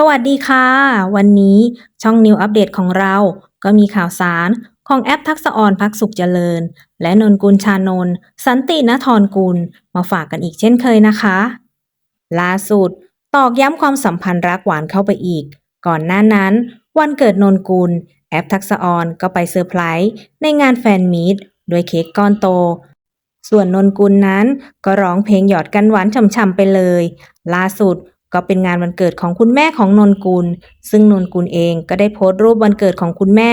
สวัสดีค่ะ วันนี้ช่องนิวอัปเดตของเรา ก็มีข่าวสารของแอปทักษะออนพักสุขเจริญ และนนกุลชานนสันตินทรกุล มาฝากกันอีกเช่นเคยนะคะ ล่าสุด ตอกย้ำความสัมพันธ์รักหวานเข้าไปอีก ก่อนหน้านั้น วันเกิดนนกุล แอปทักษะออนก็ไปเซอร์ไพรส์ในงานแฟนมีตด้วยเค้กก้อนโต ส่วนนนกุลนั้นก็ร้องเพลงหยอดกันหวานฉ่ำๆไปเลย ล่าสุด ก็เป็นงานวันเกิดของคุณแม่ของนนกุล ซึ่งนนกุลเองก็ได้โพสต์รูปวันเกิดของคุณแม่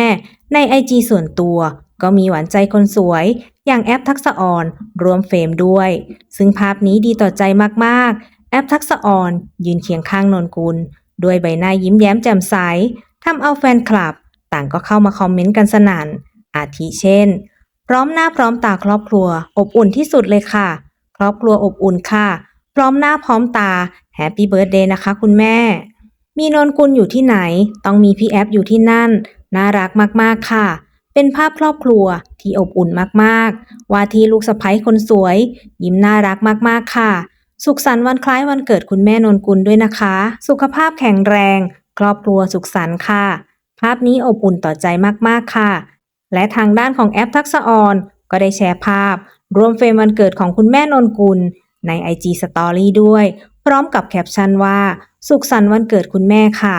ในไอจีส่วนตัว ก็มีหวานใจคนสวย อย่างแอปทักษะออนรวมเฟรมด้วย ซึ่งภาพนี้ดีต่อใจมากๆ แอปทักษะออนยืนเคียงข้างนนกุล ด้วยใบหน้ายิ้มแย้มแจ่มใสทำเอาแฟนคลับ ต่างก็เข้ามาคอมเมนต์กันสนั่น อาทิเช่น พร้อมหน้าพร้อมตาครอบครัว อบอุ่นที่สุดเลยค่ะ ครอบครัวอบอุ่นค่ะ พร้อมหน้าพร้อมตาแฮปปี้เบิร์ดเดย์นะคะคุณแม่ มีนนกุลอยู่ที่ไหน ต้องมีพี่แอฟอยู่ที่นั่น น่ารักมากๆค่ะ เป็นภาพครอบครัวที่อบอุ่นมากๆ ว่าที่ลูกสะใภ้คนสวย ยิ้มน่ารักมากๆค่ะ สุขสันต์วันคล้ายวันเกิดคุณแม่นนกุลด้วยนะคะ สุขภาพแข็งแรง ครอบครัวสุขสันต์ค่ะ ภาพนี้อบอุ่นต่อใจมากๆค่ะ และทางด้านของแอปทักษะออนก็ได้แชร์ภาพรวมเฟรมวันเกิดของคุณแม่นนกุล ใน IG Story ด้วย พร้อมกับแคปชั่นว่า สุขสันต์วันเกิดคุณแม่ค่ะ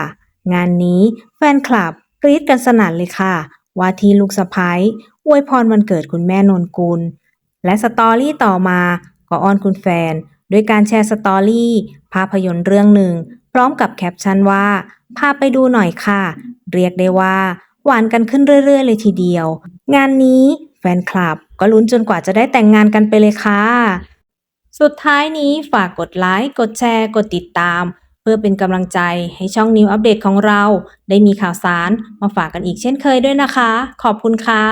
งานนี้แฟนคลับกรี๊ดกันสนั่นเลยค่ะ ว่าที่ลูกสะพ้ยอวยพรวันเกิดคุณแม่นนกุล และสตอรี่ต่อมาก็อ้อนคุณแฟนด้วยการแชร์สตอรี่ภาพยนตร์เรื่องหนึ่ง พร้อมกับแคปชั่นว่าพาไปดูหน่อยค่ะ เรียกได้ว่า หวานกันขึ้นเรื่อย ๆ เลยทีเดียว งานนี้แฟนคลับก็ลุ้นจนกว่าจะได้แต่งงานกันไปเลยค่ะ สุดท้ายนี้ฝากกดไลค์ กดแชร์ กดติดตาม เพื่อเป็นกำลังใจให้ช่องนิวอัปเดตของเรา ได้มีข่าวสารมาฝากกันอีกเช่นเคยด้วยนะคะ ขอบคุณค่ะ